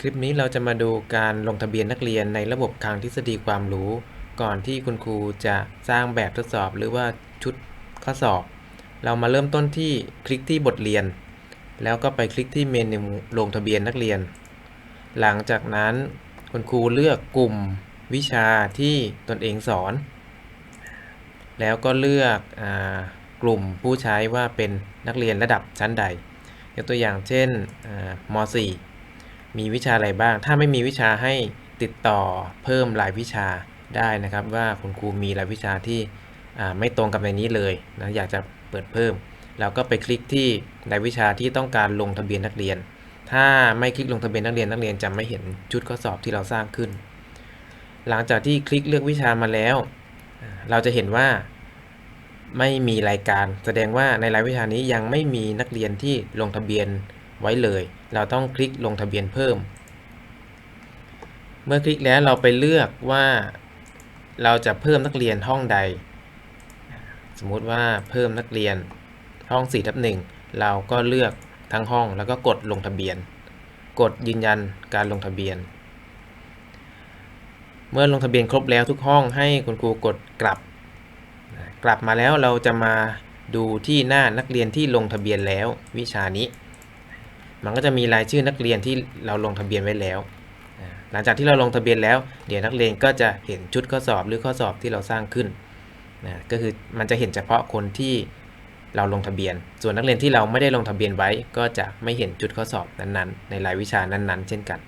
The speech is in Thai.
คลิปนี้เราจะมาดูการลงทะเบียนนักเรียนในระบบทางทฤษฎีความรู้ ก่อนที่คุณครูจะสร้างแบบทดสอบหรือว่าชุดข้อสอบ เรามาเริ่มต้นที่คลิกที่บทเรียน แล้วก็ไปคลิกที่เมนูลงทะเบียนนักเรียน หลังจากนั้นคุณครูเลือกกลุ่มวิชาที่ตนเองสอน แล้วก็เลือกอกลุ่มผู้ใช้ว่าเป็นนักเรียนระดับชั้นใดยกตัวอย่างเช่นม .4 มีวิชาอะไรบ้าง ถ้าไม่มีวิชาให้ติดต่อเพิ่มรายวิชาได้นะครับ ว่าคุณครูมีรายวิชาที่ไม่ตรงกับในนี้เลยนะอยากจะเปิดเพิ่มเราก็ไปคลิกที่รายวิชาที่ต้องการลงทะเบียนนักเรียน ถ้าไม่คลิกลงทะเบียนนักเรียนนักเรียนจะไม่เห็นชุดข้อสอบที่เราสร้างขึ้น หลังจากที่คลิกเลือกวิชามาแล้ว เราจะเห็นว่าไม่มีรายการ แสดงว่าในรายวิชานี้ยังไม่มีนักเรียนที่ลงทะเบียน ไว้เลย เราต้องคลิกลงทะเบียนเพิ่ม เมื่อคลิกแล้วเราไปเลือกว่า เราจะเพิ่มนักเรียนห้องใด สมมุติว่าเพิ่มนักเรียนห้อง4ทับ1เราก็เลือกทั้งห้องแล้วก็กดลงทะเบียน กดยืนยันการลงทะเบียน เมื่อลงทะเบียนครบแล้วทุกห้องให้คุณครูกดกลับ กลับมาแล้วเราจะมาดูที่หน้านักเรียนที่ลงทะเบียนแล้ววิชานี้ มันก็จะมีรายชื่อนักเรียนที่เราลงทะเบียนไว้แล้ว หลังจากที่เราลงทะเบียนแล้ว เดี๋ยวนักเรียนก็จะเห็นชุดข้อสอบหรือข้อสอบที่เราสร้างขึ้นนะก็คือมันจะเห็นเฉพาะคนที่เราลงทะเบียน ส่วนนักเรียนที่เราไม่ได้ลงทะเบียนไว้ ก็จะไม่เห็นชุดข้อสอบนั้นๆ ในรายวิชานั้นๆ เช่นกัน